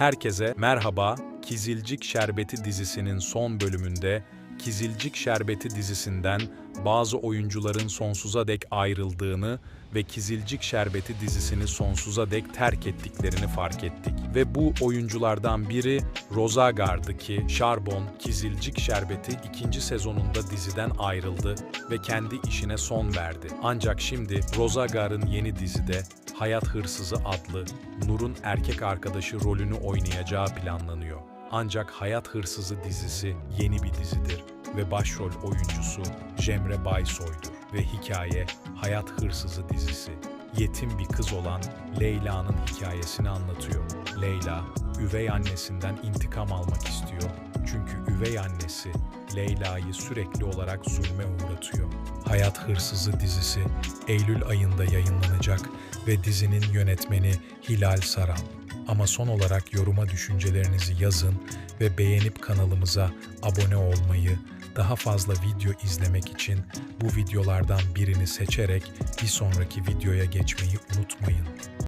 Herkese merhaba. Kizilcik Şerbeti dizisinin son bölümünde Kizilcik Şerbeti dizisinden bazı oyuncuların sonsuza dek ayrıldığını ve Kizilcik Şerbeti dizisini sonsuza dek terk ettiklerini fark ettik. Ve bu oyunculardan biri Rozagar'dı ki Şarbon Kizilcik Şerbeti ikinci sezonunda diziden ayrıldı ve kendi işine son verdi. Ancak şimdi Rozagar'ın yeni dizide Hayat Hırsızı adlı Nur'un erkek arkadaşı rolünü oynayacağı planlanıyor. Ancak Hayat Hırsızı dizisi yeni bir dizidir ve başrol oyuncusu Cemre Baysoy'dur ve hikaye Hayat Hırsızı dizisi. Yetim bir kız olan Leyla'nın hikayesini anlatıyor. Leyla, üvey annesinden intikam almak istiyor çünkü üvey annesi Leyla'yı sürekli olarak zulme uğratıyor. Hayat Hırsızı dizisi Eylül ayında yayınlanacak ve dizinin yönetmeni Hilal Saran. Ama son olarak yoruma düşüncelerinizi yazın ve beğenip kanalımıza abone olmayı, daha fazla video izlemek için bu videolardan birini seçerek bir sonraki videoya geçmeyi unutmayın.